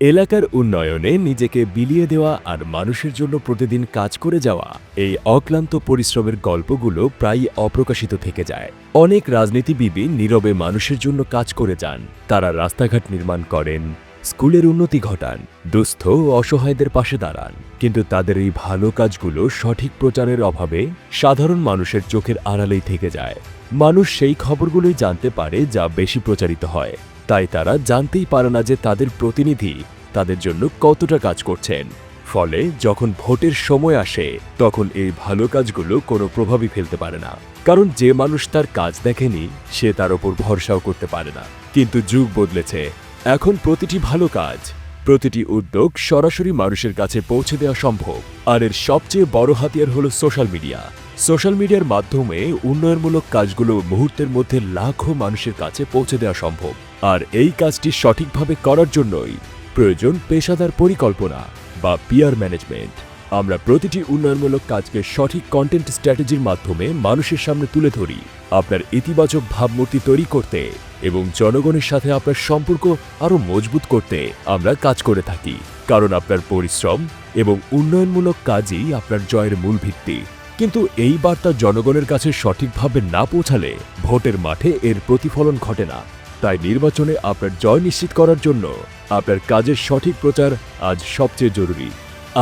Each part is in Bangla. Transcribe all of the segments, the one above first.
এলাকার উন্নয়নে নিজেকে বিলিয়ে দেওয়া আর মানুষের জন্য প্রতিদিন কাজ করে যাওয়া এই অক্লান্ত পরিশ্রমের গল্পগুলো প্রায়ই অপ্রকাশিত থেকে যায়। অনেক রাজনীতিবিবি নীরবে মানুষের জন্য কাজ করে যান। তারা রাস্তাঘাট নির্মাণ করেন, স্কুলের উন্নতি ঘটান, দুস্থ ও অসহায়দের পাশে দাঁড়ান। কিন্তু তাদের এই ভালো কাজগুলো সঠিক প্রচারের অভাবে সাধারণ মানুষের চোখের আড়ালেই থেকে যায়। মানুষ সেই খবরগুলোই জানতে পারে যা বেশি প্রচারিত হয়। তাই তারা জানতেই পারে না যে তাদের প্রতিনিধি তাদের জন্য কতটা কাজ করছেন। ফলে যখন ভোটের সময় আসে, তখন এই ভালো কাজগুলো কোনো প্রভাবই ফেলতে পারে না। কারণ যে মানুষ তার কাজ দেখেনি, সে তার ওপর ভরসাও করতে পারে না। কিন্তু যুগ বদলেছে। এখন প্রতিটি ভালো কাজ, প্রতিটি উদ্যোগ সরাসরি মানুষের কাছে পৌঁছে দেওয়া সম্ভব। আর এর সবচেয়ে বড় হাতিয়ার হলো সোশ্যাল মিডিয়া। সোশ্যাল মিডিয়ার মাধ্যমে উন্নয়নমূলক কাজগুলো মুহূর্তের মধ্যে লাখো মানুষের কাছে পৌঁছে দেওয়া সম্ভব। আর এই কাজটি সঠিকভাবে করার জন্যই প্রয়োজন পেশাদার পরিকল্পনা বা পিয়ার ম্যানেজমেন্ট আমরা প্রতিটি উন্নয়নমূলক কাজকে সঠিক কন্টেন্ট স্ট্র্যাটেজির মাধ্যমে মানুষের সামনে তুলে ধরি, আপনার ইতিবাচক ভাবমূর্তি তৈরি করতে এবং জনগণের সাথে আপনার সম্পর্ক আরও মজবুত করতে আমরা কাজ করে থাকি। কারণ আপনার পরিশ্রম এবং উন্নয়নমূলক কাজই আপনার জয়ের মূল ভিত্তি। কিন্তু এই বার্তা জনগণের কাছে সঠিকভাবে না পৌঁছালে ভোটের মাঠে এর প্রতিফলন ঘটে না। তাই নির্বাচনে আপনার জয় নিশ্চিত করার জন্য আপনার কাজের সঠিক প্রচার আজ সবচেয়ে জরুরি।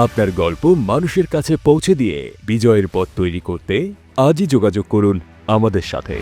আপনার গল্প মানুষের কাছে পৌঁছে দিয়ে বিজয়ের পথ তৈরি করতে আজই যোগাযোগ করুন আমাদের সাথে।